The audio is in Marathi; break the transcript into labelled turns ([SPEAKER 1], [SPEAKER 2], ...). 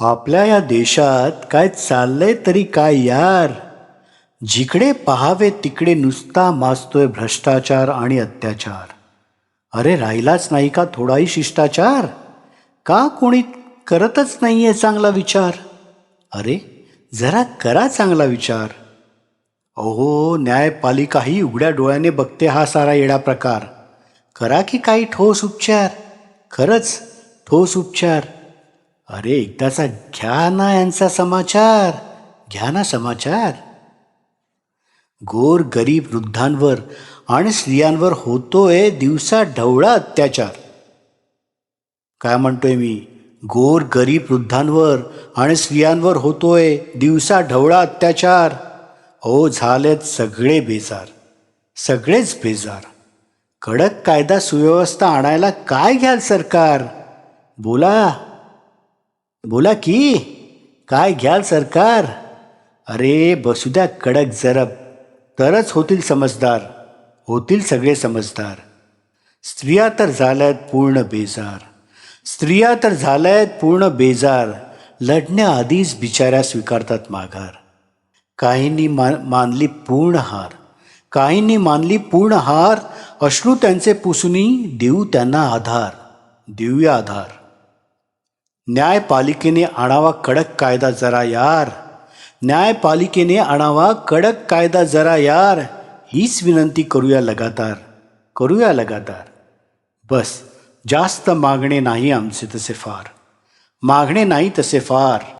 [SPEAKER 1] आपल्या या देशात काय चाललंय तरी काय यार? जिकडे पहावे तिकडे नुसता माजतोय भ्रष्टाचार आणि अत्याचार. अरे राहिलाच नाही का थोडाही शिष्टाचार? का कोणी करतच नाही आहे चांगला विचार? अरे जरा करा चांगला विचार. अहो न्यायपालिकाही उघड्या डोळ्याने बघते हा सारा येडा प्रकार. करा की काही ठोस उपचार. खरंच ठोस उपचार. अरे एकदाचा घ्या ना यांचा समाचार. घ्या ना समाचार. गोर गरीब वृद्धांवर आणि स्त्रियांवर होतोय दिवसा ढवळा अत्याचार. काय म्हणतोय मी? गोर गरीब वृद्धांवर आणि स्त्रियांवर होतोय दिवसा ढवळा अत्याचार. ओ झालेत सगळे बेजार. सगळेच बेजार. कडक कायदा सुव्यवस्था आणायला काय घ्याल सरकार? बोला. बोला की काय घ्याल सरकार? अरे बसू द्या कडक जरब. तरच होतील समजदार. होतील सगळे समजदार. स्त्रिया तर झाल्यात पूर्ण बेजार. स्त्रिया तर झाल्यात पूर्ण बेजार. लढण्याआधीच बिचाऱ्या स्वीकारतात माघार. काहींनी मा मानली पूर्ण हार. काहींनी मानली पूर्ण हार. अश्रू त्यांचे पुसुनी देऊ त्यांना आधार. देऊया आधार. न्यायपालिकेने आणावा कडक कायदा जरा यार. न्यायपालिकेने आणावा कडक कायदा जरा यार. हीच विनंती करूया लगातार. करूया लगातार. बस जास्त मागणे नाही आमचे तसे फार. मागणे नाही तसे फार.